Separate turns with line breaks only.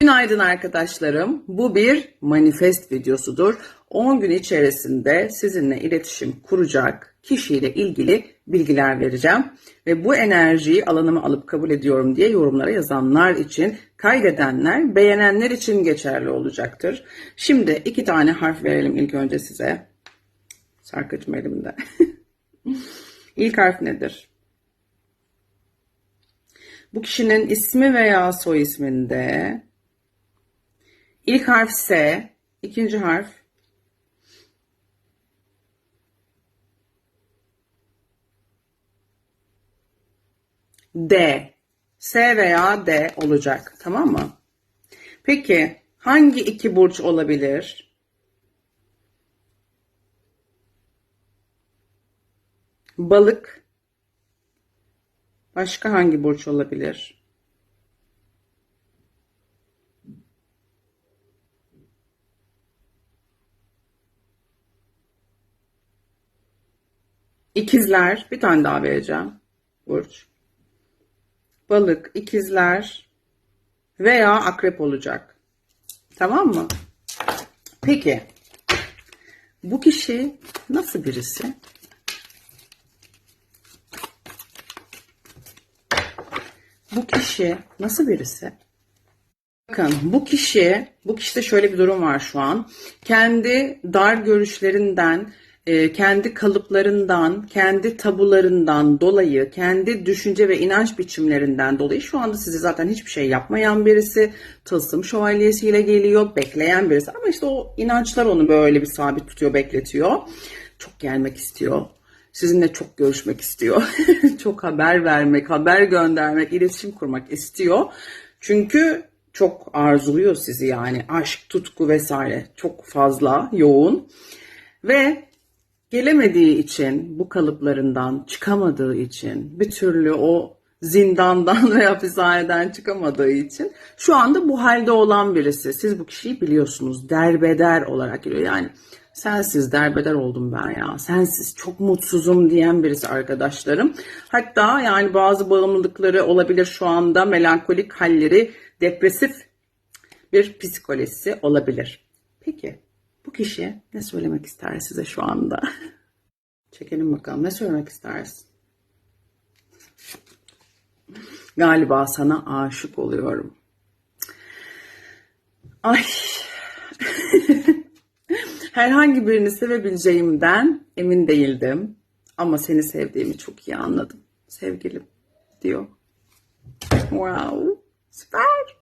Günaydın arkadaşlarım. Bu bir manifest videosudur. 10 gün içerisinde sizinle iletişim kuracak kişiyle ilgili bilgiler vereceğim. Ve bu enerjiyi alanıma alıp kabul ediyorum diye yorumlara yazanlar için, kaydedenler, beğenenler için geçerli olacaktır. Şimdi iki tane harf verelim ilk önce size. Sarkacım elimde. İlk harf nedir? Bu kişinin ismi veya soy isminde ilk harf S, ikinci harf D. S veya D olacak. Tamam mı? Peki hangi iki burç olabilir? Balık. Başka hangi burç olabilir? İkizler. Bir tane daha vereceğim. Burç. Balık, ikizler veya akrep olacak. Tamam mı? Peki. Bu kişi nasıl birisi? Bu kişi nasıl birisi? Bakın bu kişi, bu kişide şöyle bir durum var şu an. Kendi dar görüşlerinden, e, kendi kalıplarından, kendi tabularından dolayı, kendi düşünce ve inanç biçimlerinden dolayı şu anda sizi zaten hiçbir şey yapmayan birisi, tılsım şövalyesiyle geliyor, bekleyen birisi. Ama işte o inançlar onu böyle bir sabit tutuyor, bekletiyor. Çok gelmek istiyor. Sizinle çok görüşmek istiyor. çok haber vermek, haber göndermek, iletişim kurmak istiyor. Çünkü çok arzuluyor sizi yani aşk, tutku vesaire çok fazla yoğun. Ve gelemediği için, bu kalıplarından çıkamadığı için, bir türlü o zindandan ve hapishaneden çıkamadığı için şu anda bu halde olan birisi. Siz bu kişiyi biliyorsunuz. Derbeder olarak geliyor. Yani sensiz derbeder oldum ben ya. Sensiz çok mutsuzum diyen birisi arkadaşlarım. Hatta yani bazı bağımlılıkları olabilir şu anda. Melankolik halleri, depresif bir psikolojisi olabilir. Peki bu kişi ne söylemek ister size şu anda? Çekelim bakalım ne söylemek istersin? Galiba sana aşık oluyorum. Ay. Herhangi birini sevebileceğimden emin değildim. Ama seni sevdiğimi çok iyi anladım. Sevgilim diyor. Wow. Süper.